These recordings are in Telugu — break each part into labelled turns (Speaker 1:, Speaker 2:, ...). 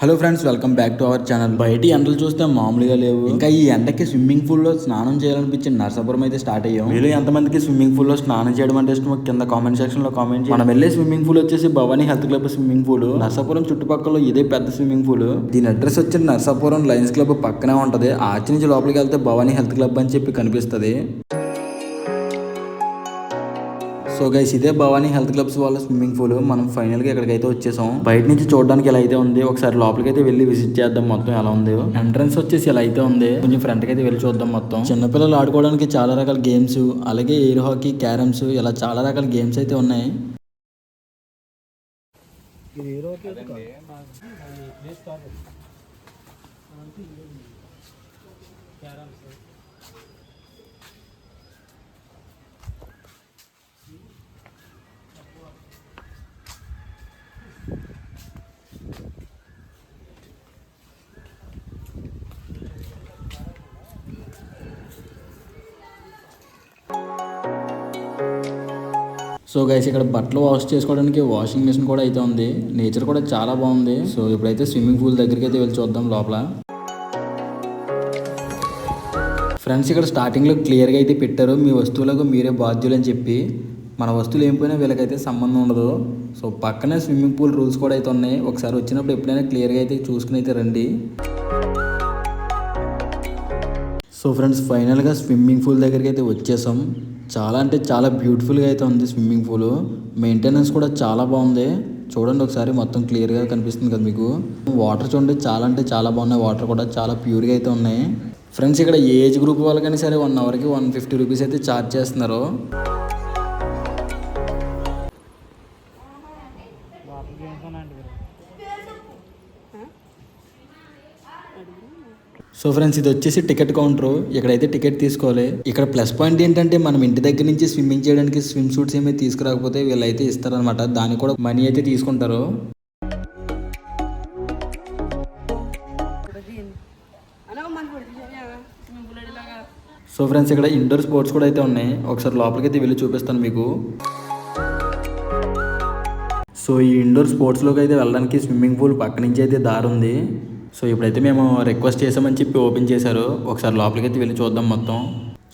Speaker 1: Hello friends welcome back to our channel బయట ఎండలు చూస్తే మామూలుగా లేవు. ఇంకా ఈ ఎండకి స్విమ్మింగ్ పూల్లో స్నానం చేయాలనిపించి నర్సాపురం అయితే స్టార్ట్ అయ్యాం. మీరు ఎంతమందికి స్విమ్మింగ్ పూల్లో స్నానం చేయడం అంటే ఇష్టం కింద కామెంట్ సెక్షన్లో కామెంట్ మనం వెళ్ళే స్విమ్మింగ్ పూల్ వచ్చేసి Bhavani health club swimming pool Narsapuram చుట్టుపక్కల ఇదే పెద్ద స్విమ్మింగ్ పూల్ దీని అడ్రస్ వచ్చి నర్సాపురం లయన్స్ క్లబ్ పక్కనే ఉంటది. ఆచి నుంచి లోపలికి వెళ్తే భవానీ హెల్త్ క్లబ్ అని చెప్పి కనిపిస్తది. సో గైస్ ఇదే భవానీ హెల్త్ క్లబ్స్ వాళ్ళ స్విమ్మింగ్ పూల్. మనం ఫైనల్గా ఇక్కడికైతే వచ్చేసాం బయట నుంచి చూడడానికి ఇలా అయితే ఉంది ఒకసారి లోపలికైతే వెళ్ళి విజిట్ చేద్దాం మొత్తం ఎలా ఉంది. ఎంట్రన్స్ వచ్చేసి ఇలా అయితే ఉంది కొంచెం ఫ్రంట్ అయితే వెళ్ళి చూద్దాం మొత్తం. చిన్నపిల్లలు ఆడుకోవడానికి చాలా రకాల గేమ్స్ అలాగే ఎయిర్ హాకీ క్యారమ్స్ ఇలా చాలా రకాల గేమ్స్ అయితే ఉన్నాయి. సో గైస్ ఇక్కడ బట్టలు వాష్ చేసుకోవడానికి వాషింగ్ మిషన్ కూడా అయితే ఉంది. నేచర్ కూడా చాలా బాగుంది. సో ఇప్పుడైతే స్విమ్మింగ్ పూల్ దగ్గరికి అయితే వెళ్ళి చూద్దాం లోపల. ఫ్రెండ్స్ ఇక్కడ స్టార్టింగ్లో క్లియర్గా అయితే పెట్టారు. మీ వస్తువులకు మీరే బాధ్యులు అని చెప్పి. మన వస్తువులు ఏం పోయినా వీళ్ళకైతే సంబంధం ఉండదు. సో పక్కనే స్విమ్మింగ్ పూల్ రూల్స్ కూడా అయితే ఉన్నాయి. ఒకసారి వచ్చినప్పుడు ఎప్పుడైనా క్లియర్గా అయితే చూసుకుని అయితే రండి. సో ఫ్రెండ్స్ ఫైనల్గా స్విమ్మింగ్ పూల్ దగ్గరికి అయితే వచ్చేసాం. చాలా అంటే చాలా బ్యూటిఫుల్గా అయితే ఉంది స్విమ్మింగ్ పూల్ మెయింటెనెన్స్ కూడా చాలా బాగుంది. చూడండి ఒకసారి మొత్తం క్లియర్గా కనిపిస్తుంది కదా మీకు. వాటర్ చూడండి చాలా అంటే చాలా బాగున్నాయి. వాటర్ కూడా చాలా ప్యూర్గా అయితే ఉన్నాయి. ఫ్రెండ్స్ ఇక్కడ ఏజ్ గ్రూప్ వాళ్ళకైనా సరే వన్ అవర్కి వన్ ఫిఫ్టీ రూపీస్ అయితే ఛార్జ్ చేస్తున్నారు. సో ఫ్రెండ్స్ ఇది వచ్చేసి టికెట్ కౌంటర్. ఇక్కడైతే టికెట్ తీసుకోవాలి. ఇక్కడ ప్లస్ పాయింట్ ఏంటంటే మనం ఇంటి దగ్గర నుంచి స్విమ్మింగ్ చేయడానికి స్విమ్ సూట్స్ ఏమైనా తీసుకురాకపోతే వీళ్ళైతే ఇస్తారనమాట దానికి కూడా మనీ అయితే తీసుకుంటారు. సో ఫ్రెండ్స్ ఇక్కడ ఇండోర్ స్పోర్ట్స్ కూడా అయితే ఉన్నాయి. ఒకసారి లోపలికి అయితే వెళ్ళి చూపిస్తాను మీకు. సో ఈ ఇండోర్ స్పోర్ట్స్లోకి అయితే వెళ్ళడానికి స్విమ్మింగ్ పూల్ పక్క నుంచి అయితే దారి ఉంది. సో ఇప్పుడైతే మేము రిక్వెస్ట్ చేసామని చెప్పి ఓపెన్ చేశారు. ఒకసారి లోపలికైతే వెళ్ళి చూద్దాం మొత్తం.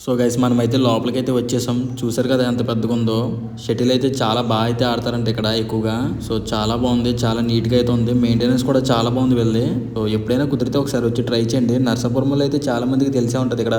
Speaker 1: సో గైస్ మనం అయితే లోపలికి అయితే వచ్చేసాం. చూసారు కదా ఎంత పెద్దగా ఉందో షటిల్ అయితే చాలా బాగా అయితే ఆడతారంట ఇక్కడ ఎక్కువగా. సో చాలా బాగుంది చాలా నీట్గా అయితే ఉంది. మెయింటెనెన్స్ కూడా చాలా బాగుంది వెళ్ళి సో ఎప్పుడైనా కుదిరితే ఒకసారి వచ్చి ట్రై చేయండి. నర్సాపురంలో అయితే చాలా మందికి తెలిసే ఉంటుంది ఇక్కడ.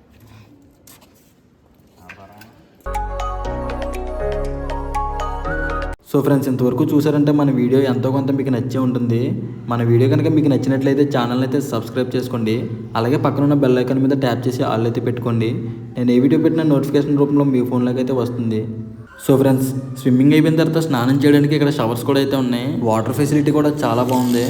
Speaker 1: సో ఫ్రెండ్స్ ఇంతవరకు చూసారంటే మన వీడియో ఎంతో కొంత మీకు నచ్చే ఉంటుంది. మన వీడియో కనుక మీకు నచ్చినట్లయితే ఛానల్ అయితే సబ్స్క్రైబ్ చేసుకోండి. అలాగే పక్కన ఉన్న బెల్ ఐకాన్ మీద ట్యాప్ చేసి ఆల్ అయితే పెట్టుకోండి. నేను ఏ వీడియో పెట్టిన నోటిఫికేషన్ రూపంలో మీ ఫోన్లోకి అయితే వస్తుంది. సో ఫ్రెండ్స్ స్విమ్మింగ్ అయిపోయిన తర్వాత స్నానం చేయడానికి ఇక్కడ షవర్స్ కూడా అయితే ఉన్నాయి. వాటర్ ఫెసిలిటీ కూడా చాలా బాగుంది.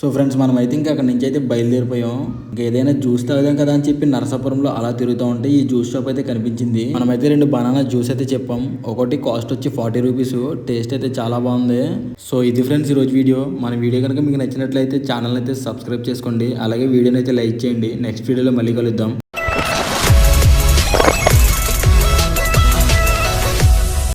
Speaker 1: సో ఫ్రెండ్స్ మనం అయితే ఇంకా అక్కడ నుంచి అయితే బయలుదేరిపోయాం. ఇంకా ఏదైనా జ్యూస్ తాగుదాం కదా అని చెప్పి నరసాపురంలో అలా తిరుగుతూ ఉంటే ఈ జ్యూస్ షాప్ అయితే కనిపించింది. మనమైతే రెండు బనానా జ్యూస్ అయితే చెప్పాం. ఒకటి కాస్ట్ వచ్చి ఫార్టీ రూపీస్. టేస్ట్ అయితే చాలా బాగుంది. సో ఇది ఫ్రెండ్స్ ఈరోజు వీడియో. మన వీడియో కనుక మీకు నచ్చినట్లయితే ఛానల్ అయితే సబ్స్క్రైబ్ చేసుకోండి. అలాగే వీడియోని అయితే లైక్ చేయండి. నెక్స్ట్ వీడియోలో మళ్ళీ కలుద్దాం.